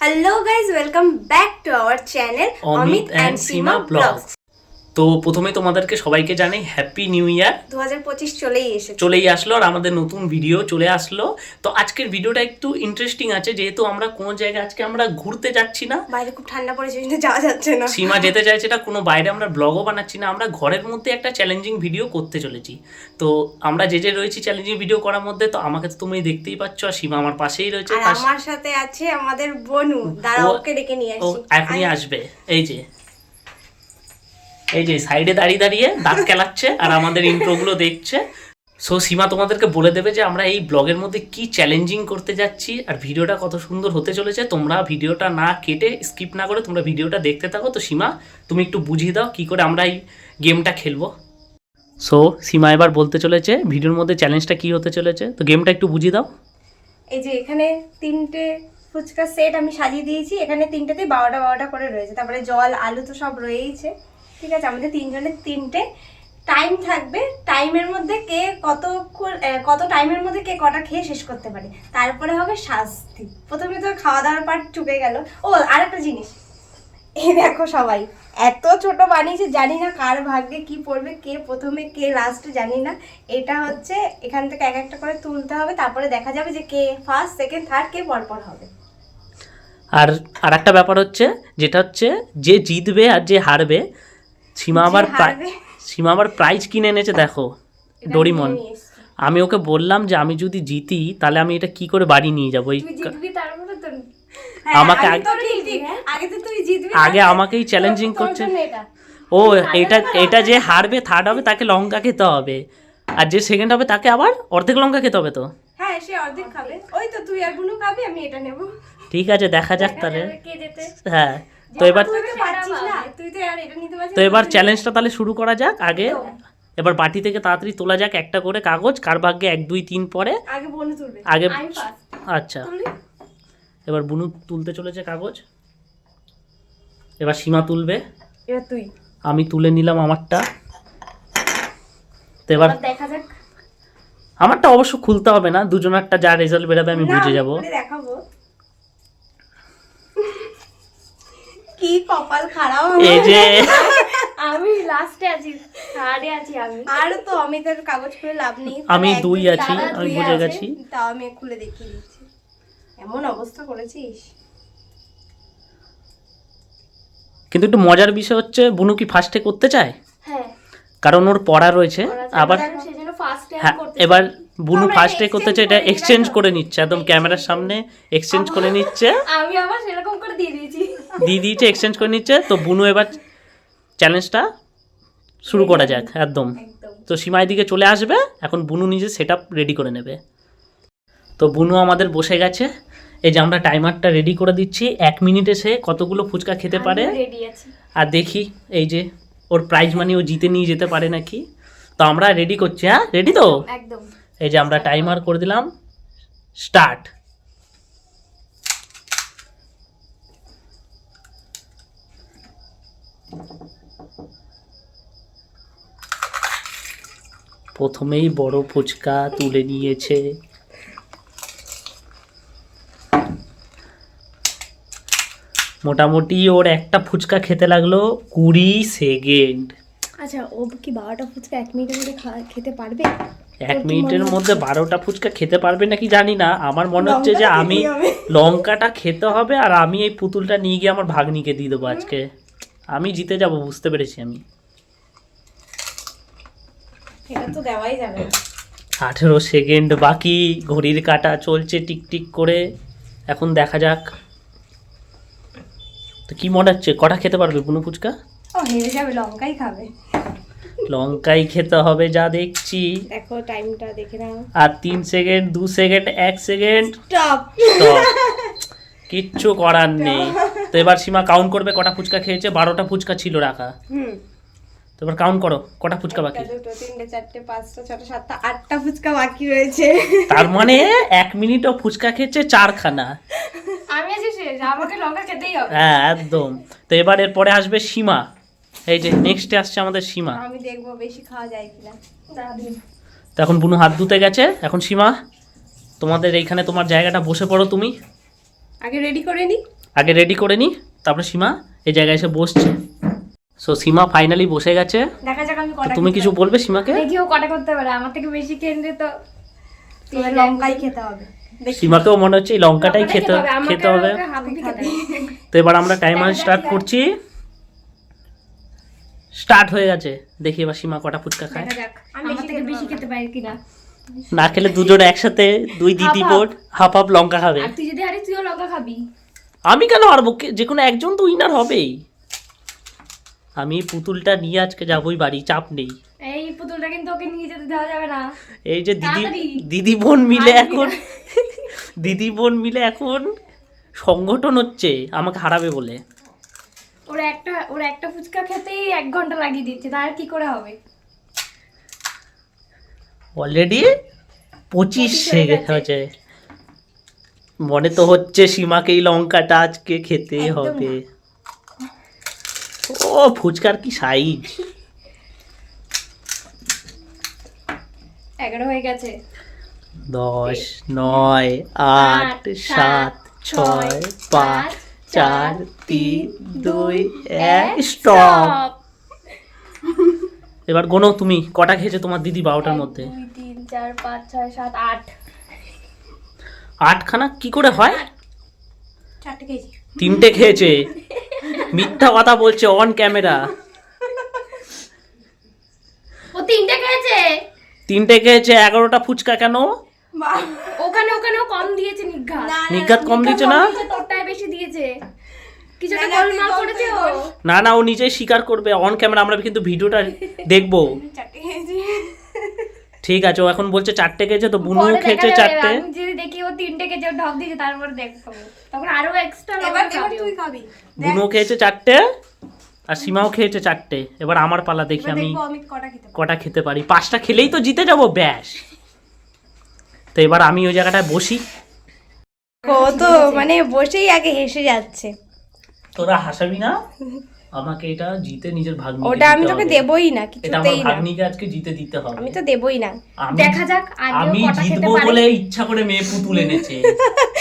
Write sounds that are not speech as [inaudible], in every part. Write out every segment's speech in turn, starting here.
hello guys welcome back to our channel Amit and Seema vlogs তো প্রথমে তোমাদেরকে সবাইকে জানাই হ্যাপি নিউ ইয়ার দু হাজার পঁচিশ চলেই এসেছে। চলেই আসলো আর আমাদের নতুন ভিডিও চলে আসলো। তো আজকের ভিডিওটা একটু ইন্টারেস্টিং আছে যেহেতু আমরা কোনো জায়গায় আজকে আমরা ঘুরতে যাচ্ছি না। বাইরে খুব ঠান্ডা পড়েছে কিন্তু যাওয়া যাচ্ছে না। সীমা যেতে চাইছে এটা কোনো বাইরে আমরা ব্লগও বানাচ্ছি না। আমরা ঘরের মধ্যে একটা চ্যালেঞ্জিং ভিডিও করতে চলেছি। তো আমরা যে যে রয়েছি চ্যালেঞ্জিং ভিডিও করার মধ্যে তো আমাকে তো তুমি দেখতেই পাচ্ছ আর সীমা আমার পাশেই রয়েছে। আর আমার সাথে আছে আমাদের বনু। দাঁড়া ওকে ডেকে নিয়ে আসি। এখনই আসবে। এই যে। এই যে সাইডে দাঁড়িয়ে দাঁড়িয়ে দাঁত কেলাচ্ছে আর আমাদের ইন্ট্রোগুলো দেখছে। সো সীমা তোমাদেরকে বলে দেবে যে আমরা এই ব্লগের মধ্যে কি চ্যালেঞ্জিং করতে যাচ্ছি আর ভিডিওটা কত সুন্দর হতে চলেছে। তোমরা ভিডিওটা না কেটে স্কিপ না করে তোমরা ভিডিওটা দেখতে থাকো। তো সীমা, তুমি একটু বুঝিয়ে দাও কি করে আমরা এই গেমটা খেলব। সো সীমা এবার বলতে চলেছে ভিডিওর মধ্যে চ্যালেঞ্জটা কি হতে চলেছে। তো গেমটা একটু বুঝিয়ে দাও। এই যে এখানে তিনটে ফুচকা সেট আমি সাজিয়ে দিয়েছি। এখানে তিনটেতেই বারোটা বারোটা করে রয়েছে। তারপরে জল, আলু তো সব রয়েইছে। ঠিক আছে, আমাদের তিনজনের তিনটে টাইম থাকবে। টাইমের মধ্যে কে কত কত টাইমের মধ্যে কে কটা খেয়ে শেষ করতে পারে। তারপরে হবে শাস্তি। প্রথমে তো খাওয়া দাওয়ার পার্ট চুকে গেল। ও, আরেকটা জিনিস। এই দেখো সবাই, এত ছোট বানিয়েছে, জানি না কার ভাগ্যে কি পড়বে, কে প্রথমে, কে লাস্টে জানি না। এটা হচ্ছে, এখান থেকে এক একটা করে তুলতে হবে, তারপরে দেখা যাবে যে কে ফার্স্ট সেকেন্ড থার্ড কে পরপর হবে। আর আর একটা ব্যাপার হচ্ছে, যেটা হচ্ছে, যে জিতবে আর যে হারবে সীমা আবার সীমা আবার প্রাইজ কিনে এনেছে দেখো ডোরিমন। আমি ওকে বললাম যে আমি যদি জিতি তাহলে আমি এটা কি করে বাড়ি নিয়ে যাব? এই তো হ্যাঁ, আমাকে আগে তারপরে- আমাকেই চ্যালেঞ্জিং করছে। ও এটা এটা যে হারবে থার্ড হবে তাকে লঙ্কা খেতে হবে। আর যে সেকেন্ড হবে তাকে আবার অর্ধেক লঙ্কা খেতে হবে তো। হ্যাঁ সে অর্ধেক খাবে। ওই তো তুই আর বুনু খাবি আমি এটা নেব। ঠিক আছে দেখা যাক তাহলে। হ্যাঁ। তো এবার তো তুই তো আর এটা নিতে পারছিস তো না, এবার চ্যালেঞ্জটা তাহলে শুরু করা যাক আগে। এবার বাটি থেকে তাড়াতাড়ি তোলা যাক একটা করে কাগজ কার ভাগ্যে এক দুই তিন পরে আগে আচ্ছা। এবার বুনু তুলতে চলেছে কাগজ। এবার সীমা তুলবে। তুই। আমি তুলে নিলাম আমারটা। তো এবার দেখা যাক। আমারটা অবশ্য খুলতে হবে না দুজনারটা যা রেজাল্ট বেরোবে আমি বুঝে যাব। দেখাবো। কি কপাল খারাপ এই যে। আমি লাস্টে আছি থার্ডে আছি আমি। আর তো অমিতের কাগজ খুলে লাভ নেই। আমি দুই আছি, আমি বুঝে গেছি। তাও আমি খুলে দেখিয়ে দিচ্ছি। এমন অবস্থা করেছিস? কিন্তু একটু মজার বিষয় হচ্ছে বুনু কি ফার্স্টে করতে চায়? হ্যাঁ। কারণ ওর পড়া রয়েছে আবার আবার হ্যাঁ এবার বুনু ফার্স্টে চায় এটা এক্সচেঞ্জ করে নিচ্ছে একদম ক্যামেরার সামনে এক্সচেঞ্জ করে নিচ্ছে। আমি আবার সেরকম করে দিয়ে দিয়েছি। দিয়ে দিয়েছে এক্সচেঞ্জ করে নিচ্ছে। তো বুনু এবার চ্যালেঞ্জটা শুরু করা যাক একদম। একদম। তো সীমায় দিকে চলে আসবে এখন বুনু নিজে সেট রেডি করে নেবে। তো বুনু আমাদের বসে গেছে। এই যে আমরা টাইমারটা রেডি করে দিচ্ছি এক মিনিটে সে কতগুলো ফুচকা খেতে পারে। আর দেখি এই যে ওর প্রাইজ মানি ও জিতে নিয়ে যেতে পারে নাকি। তো আমরা রেডি করছি হ্যাঁ? রেডি তো? একদম। এই যে আমরা টাইমার করে দিলাম স্টার্ট প্রথমেই বড় ফুচকা তুলে নিয়েছে। মোটামুটি ওর একটা ফুচকা খেতে লাগল কুড়ি সেকেন্ড। আচ্ছা ও কি বারোটা ফুচকা এক মিনিটের মধ্যে খেতে পারবে? এক মিনিটের মধ্যে বারোটা ফুচকা খেতে পারবে নাকি জানি না। আমার মনে হচ্ছে যে আমি লঙ্কাটা খেতে হবে আর আমি এই পুতুলটা নিয়ে গিয়ে আমার ভাগ্নিকে দিয়ে দেবো আজকে। আমি জিতে যাব বুঝতে পেরেছি আমি। এটা তো দেওয়াই যাবে আঠেরো সেকেন্ড বাকি ঘড়ির কাটা চলছে টিকটিক করে। এখন দেখা যাক। তো কি মনে হচ্ছে? কটা খেতে পারবে? বুনু ফুচকা? ও হেরে যাবে লঙ্কাই খাবে। লঙ্কাই খেতে হবে যা দেখছি। দেখো টাইমটা দেখে নাও। আর তিন সেকেন্ড দু সেকেন্ড এক সেকেন্ড। স্টপ। [laughs] কিচ্ছু করার নেই। তো এবার সীমা কাউন্ট করবে কটা ফুচকা খেয়েছে বারোটা ফুচকা ছিল রাখা। হুম। তো এবার কাউন্ট করো কটা ফুচকা বাকি? দুটো তিনটে চারটে পাঁচটা ছটা সাতটা আটটা ফুচকা বাকি রয়েছে। তার মানে এক মিনিটও ফুচকা খেয়েছে চারখানা। আমি আছি শেষ আমাকে লঙ্কা খেতেই হবে। হ্যাঁ একদম। তো এবার এরপরে আসবে সীমা। এই যে নেক্সটে আসছে আমাদের সীমা। আমি দেখব বেশি খাওয়া যায় কিনা। তো এখন বুনু হাত ধুতে গেছে। এখন সীমা তোমাদের এইখানে তোমার জায়গাটা বসে পড়ো তুমি। আগে রেডি করে নি? আগে রেডি করে নি তারপরে সীমা এই জায়গায় এসে বসছে। সো সীমা ফাইনালি বসে গেছে। দেখা যাক আমি কটা তুমি কিছু বলবে সীমাকে? দেখি ও কটা করতে পারে। আমার থেকে বেশি খেলে তো তোমার লঙ্কাই খেতে হবে। সীমাকেও মনে হচ্ছে এই লঙ্কাটাই খেতে খেতে হবে। তো এবার আমরা টাইমার স্টার্ট করছি। স্টার্ট হয়ে গেছে। দেখি এবার সীমা কটা ফুচকা খায়। না খেলে দুজন একসাথে দুই দিদি বোর্ড হাফ হাফ লঙ্কা খাবে। তুই যদি হারিস তুইও লঙ্কা খাবি। আমি কেন হারবো? কে- যে কোনো একজন তো উইনার হবেই। আমি পুতুলটা নিয়ে আজকে যাবোই বাড়ি চাপ নেই। এই পুতুলটা কিন্তু ওকে নিয়ে যেতে দেওয়া যাবে না। এই যে দিদি দিদি বোন মিলে এখন দিদি বোন মিলে এখন সংগঠন হচ্ছে আমাকে হারাবে বলে। ওর একটা ওর একটা ফুচকা খেতেই এক ঘণ্টা লাগিয়ে দিচ্ছে তার কি করে হবে? অলরেডি পঁচিশ হয়ে গেছে। মনে তো হচ্ছে সীমাকে এই লঙ্কাটা আজকে খেতে হবে। ও ফুচকার কি সাইজ এগারো হয়ে গেছে। দশ নয় আট সাত ছয় পাঁচ, চার তিন দুই এক এক, স্টপ। এবার গোনো তুমি কটা খেয়েছো তোমার দিদি বারোটার মধ্যে? তিন চার পাঁচ ছয় সাত আট। আটখানা? কি করে হয়? তিনটে খেয়েছে? মিথ্যা কথা বলছে অন ক্যামেরা ও তিনটে খেয়েছে? তিনটে খেয়েছে এগারোটা ফুচকা কেন? ওখানে ওখানেও কম দিয়েছে নিঘাত। নিঘাত কম দিয়েছে না? কিছু না, একটা না, গোলমাল করেছে ও? না না ও নিজেই স্বীকার করবে অন ক্যামেরা আমরা কিন্তু ভিডিওটা দেখব। ঠিক আছে ও এখন বলছে চারটে খেয়েছে তো বুনু খেয়েছে চারটে। যদি দেখি ও তিনটে খেয়েছে ঢক দিয়েছে তারপরে দেখব। তখন আরও এক্সট্রা এবার এবার তুই খাবি। বুনু খেয়েছে চারটে আর সীমাও খেয়েছে চারটে। এবার আমার পালা দেখি আমি কটা খেতে পারি। কটা খেতে পারি। পাঁচটা খেলেই তো জিতে যাব ব্যাস। তো এবার আমি ওই জায়গাটায় বসি। ও তো মানে বসেই আগে হেসে যাচ্ছে। তোরা হাসাবি না? আমাকে এটা জিতে নিজের ভাগ্নি ওটা আমি তোকে দেবই না কিছুতেই না। ভাগ্নিকে আজকে জিতে দিতে হবে। আমি তো দেবই না। দেখা যাক আগে আমি কটা খেতে জিতবো বলে ইচ্ছা করে মেয়ে পুতুল এনেছে।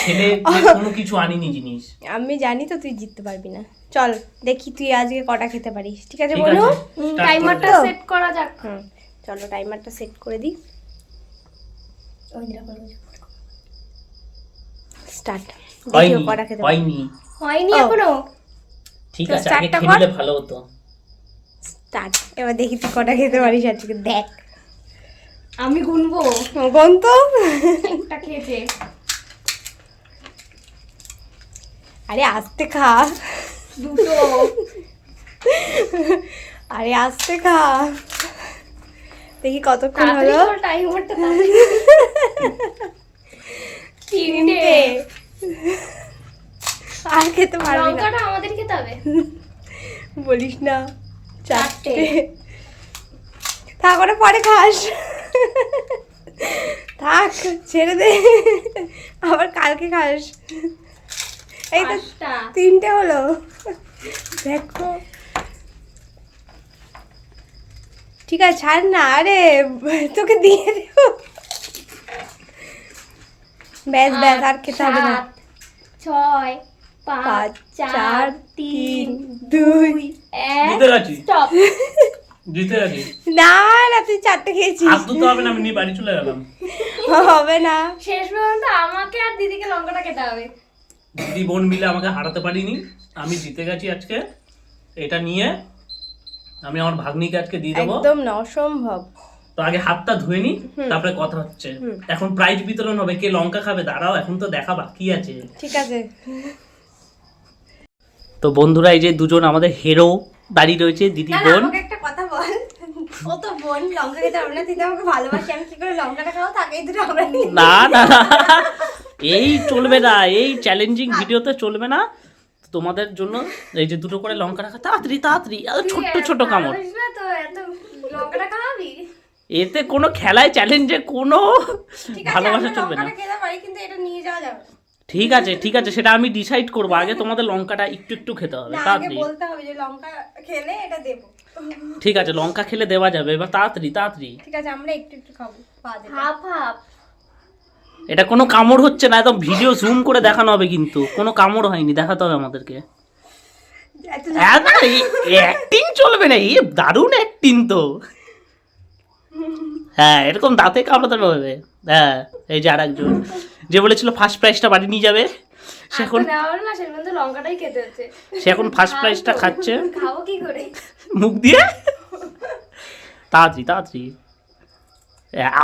ছেলে [laughs] কোনো কিছু আনিনি জিনিস। আমি জানি তো তুই জিততে পারবি না। চল দেখি তুই আজকে কটা খেতে পারিস। ঠিক আছে বলু টাইমারটা সেট করা যাক। চলো টাইমারটা সেট করে দিই। স্টার্ট দেখিও কটা খেতে হয়নি। হয়নি এখনও? ঠিক আছে আগে startটা খেয়ে নিলে ভালো হতো। স্টার্ট এবার দেখি তুই কটা খেতে পারিস আজকে। দেখ। আমি গুনবো। কোন তো। একটা খেয়েছে আরে আস্তে খা। দুটো। আরে আস্তে খা। দেখি কতক্ষণ হলো। কর তাড়াতাড়ি। [laughs] তিনটে। আর খেতে পারবি না। আমাদের খেতে হবে। বলিস না। চারটে। চারটে। থাক ওটা পরে খাস। থাক ছেড়ে দে। আবার কালকে খাস। এই তো তিনটে হলো। দেখো। ঠিক আছে ছাড় না। আরে তোকে দিয়ে দেবো। ব্যাস ব্যাস আর খেতে হবে না। ছয় পাঁচ চার তিন দুই এক স্টপ। [laughs] জিতে গেছি না না তুই চারটে খেয়েছিস। হাত ধুতে হবে না আমি নিয়ে বাড়ি চলে গেলাম। হবে না। শেষ পর্যন্ত আমাকে আর দিদিকে লঙ্কাটা খেতে হবে। দিদি বোন মিলে আমাকে হারাতে পারিনি। আমি জিতে গেছি আজকে। এটা নিয়ে আমি আমার ভাগ্নিকে আজকে দিয়ে দেবো। একদম না অসম্ভব। তো আগে হাতটা ধুয়ে নি তারপরে কথা হচ্ছে। এখন প্রাইজ বিতরণ হবে কে লঙ্কা খাবে দাঁড়াও এখন তো দেখা বাকি আছে। ঠিক আছে। তো বন্ধুরা এই যে দুজন আমাদের হিরো দাঁড়িয়ে রয়েছে দিদি বোন। আমাকে একটা কথা বল। ও তো বোন লঙ্কা খেতে পারবে না তুই আমাকে ভালোবাসি আমি কি করে লঙ্কাটা খাব? তাকে এই দুটো আমরা না না। এই চলবে না এই চ্যালেঞ্জিং ভিডিওতে চলবে না। তোমাদের জন্য এই যে দুটো করে লঙ্কা রাখা তাড়াতাড়ি তাড়াতাড়ি আর ছোট্ট ছোট কামড়। তো এত লঙ্কাটা খাওয়াবি? এতে কোনো খেলায় চ্যালেঞ্জে কোনো ভালোবাসা চলবে না। লঙ্কাটা খেতে পারি কিন্তু এটা নিয়ে যাওয়া যাবে ঠিক আছে ঠিক আছে সেটা আমি ডিসাইড করব। আগে তোমাদের লঙ্কাটা একটু একটু খেতে হবে তাড়াতাড়ি। বলতে হবে যে লঙ্কা খেলে এটা দেবো। ঠিক আছে লঙ্কা খেলে দেওয়া যাবে এবার তাড়াতাড়ি তাড়াতাড়ি। ঠিক আছে আমরা একটু একটু খাব। Half half. এটা কোনো কামড় হচ্ছে না একদম ভিডিও জুম করে দেখানো হবে কিন্তু। কোনো কামড় হয়নি দেখাতে হবে আমাদেরকে। এত অ্যাক্টিং চলবে না এই দারুণ অ্যাক্টিং তো। হ্যাঁ এরকম দাঁতে কামড়াতে হবে। হ্যাঁ এই যে আর একজন যে বলেছিল ফার্স্ট প্রাইজটা বাড়ি নিয়ে যাবে সে এখন তো লঙ্কাটাই খেতে হচ্ছে। সে এখন ফার্স্ট প্রাইজটা খাচ্ছে। খাব কি করে? মুখ দিয়ে? তাড়াতাড়ি তাড়াতাড়ি।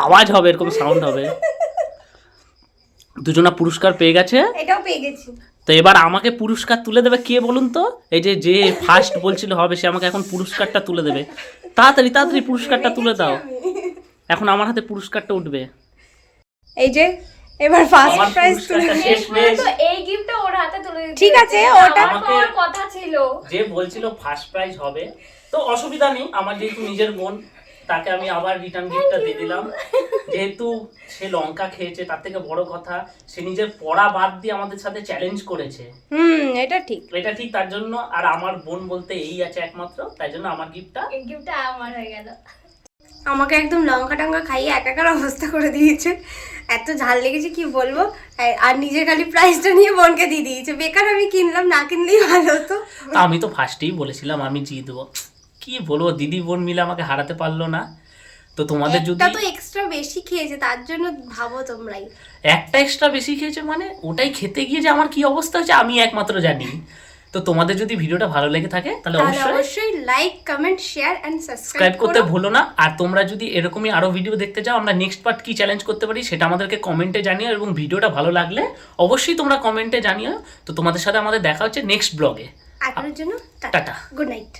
আওয়াজ হবে এরকম সাউন্ড হবে। দুজনা পুরস্কার পেয়ে গেছে। এটাও পেয়ে গেছি। তো এবার আমাকে পুরস্কার তুলে দেবে কে বলুন তো? এই যে যে ফার্স্ট বলছিল হবে সে আমাকে এখন পুরস্কারটা তুলে দেবে। তাড়াতাড়ি তাড়াতাড়ি পুরস্কারটা তুলে দাও। এখন আমার হাতে পুরস্কারটা উঠবে। এই যে এবার ফার্স্ট প্রাইজ তুলে নিয়ে- শেষ তো এই গিফটটা ওর হাতে তুলে ঠিক আছে, ওটা- আমার কথা ছিল। যে বলছিল ফার্স্ট প্রাইজ হবে তো অসুবিধা নেই আমার যেহেতু নিজের বোন তাকে আমি আবার রিটার্ন গিফটটা দিয়ে দিলাম। যেহেতু সে লঙ্কা খেয়েছে তার থেকে বড় কথা সে নিজের পড়া বাদ দিয়ে আমাদের সাথে চ্যালেঞ্জ করেছে। হুম এটা ঠিক। এটা ঠিক তার জন্য আর আমার বোন বলতে এই আছে একমাত্র তাই জন্য আমার গিফটটা এই গিফটটা আমার হয়ে গেল। আমাকে একদম লঙ্কা টঙ্কা খাইয়ে একাকার অবস্থা করে দিয়েছে। এত ঝাল লেগেছে কি বলব? আর- নিজের খালি প্রাইসটা নিয়ে বোনকে দিয়ে দিয়েছে। বেকার আমি কিনলাম না কিনলেই ভালো হতো। আমি তো ফার্স্টেই বলেছিলাম আমি জিতবো কি বলব দিদি বোন মিলে আমাকে হারাতে পারল না। তো তোমাদের যদি তো এক্সট্রা বেশি খেয়েছে তার জন্য ভাবো তোমরাই। একটা এক্সট্রা বেশি খেয়েছে মানে ওটাই খেতে গিয়ে যে আমার কি অবস্থা হয়েছে আমি একমাত্র জানি। তো তোমাদের যদি ভিডিওটা ভালো লেগে থাকে তাহলে অবশ্যই অবশ্যই like comment share and subscribe করতে ভুলো না। আর তোমরা যদি এরকমই আরও ভিডিও দেখতে চাও আমরা নেক্সট পার্ট কি চ্যালেঞ্জ করতে পারি সেটা আমাদেরকে কমেন্টে জানিও এবং ভিডিওটা ভালো লাগলে অবশ্যই তোমরা কমেন্টে জানিও। তো তোমাদের সাথে আমাদের দেখা হচ্ছে নেক্সট ব্লগে আপনার জন্য টাটা। Good night